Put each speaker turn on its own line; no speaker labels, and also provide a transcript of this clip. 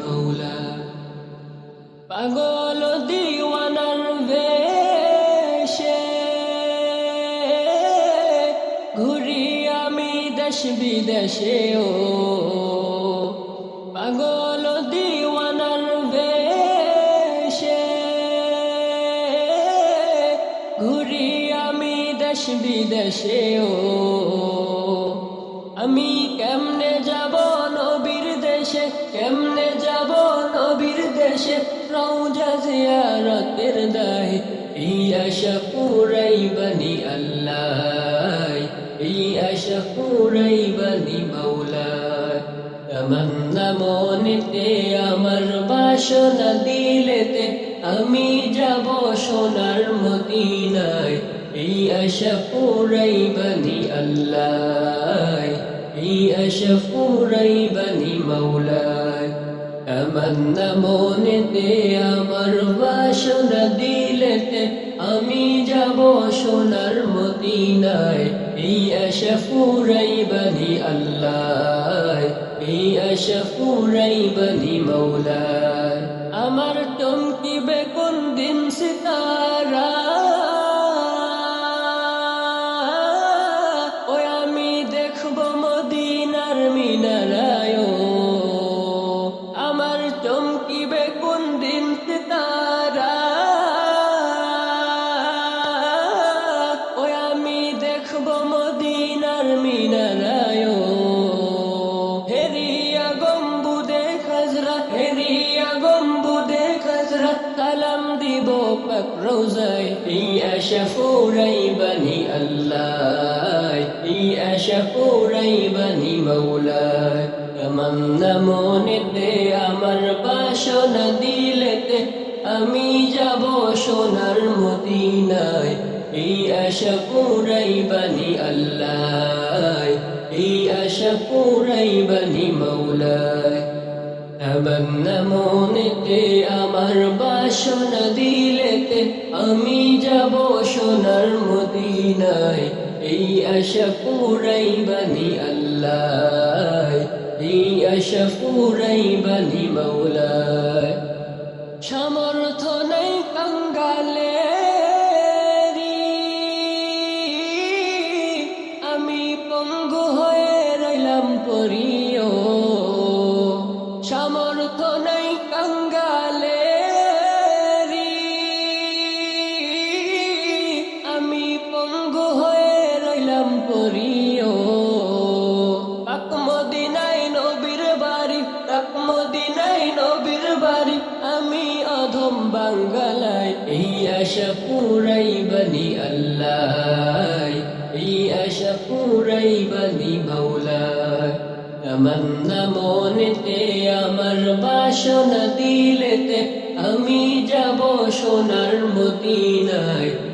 মৌলা পাগল দিওয়ানার বেশে ঘুরি আমি দেশ বিদেশে ও পাগল দিওয়ানার বেশে ঘুরি আমি দেশ বিদেশে ও আমি কেমনে কেমনে যাব নবীর দেশে? রওজা জিয়ারতের দায়। এই আশা পুরাই বানি আল্লাহ। এই আশা পুরাই বানি মাওলা তামান্না মনেতে আমার বাসনা দিলেতে আমি যাব সোনার মদিনায়। এই আশা পুরাই বানি আল্লাহ। এই আশা পুরাই বানি মাওলায়। মনেতে আমার বাসনা দিলেতে আমি যাব সোনার মদিনায়। এই আশা পুরাই বানি আল্লাহ, এই আশা পুরাই বানি মৌলায়। আমার তুমি কোন দিন সিতারা তারা ওই আমি দেখব মদিনার মিনারায়। হেরিয়া গম্বুদে খাজরা হেরিয়া গম্বুদে খাজরা কালাম দিব পাক রোজায়। এই আশা ফুরাই বানি আল্লাহ এই আশা ফুরাই বানি মৌলায়। তামান্না মনেতে আমার বাসনা দিলেতে আমি যাব সোনার মদিনায়। এই আশা পুরাই বানি আল্লাহ এই আশা পুরাই বানি মৌলায় তামান্না মনেতে আমার বাসনা দিলেতে আমি যাব সোনার মদিনায়। এই আশা পুরাই বানি আল্লাহ এই আশা পুরাই বানি মৌলায় পরিও পাক মদিনাই নবীর বাড়ি, পাক মদিনাই নবীর বাড়ি, আমি অধম বাঙ্গালায়, এই আশা পুরাই বানি আল্লাহ এই আশা পুরাই বানি মাওলায়। তামান্না মনেতে, আমার বাসনা দিলেতে, আমি যাব সোনার মদিনায়।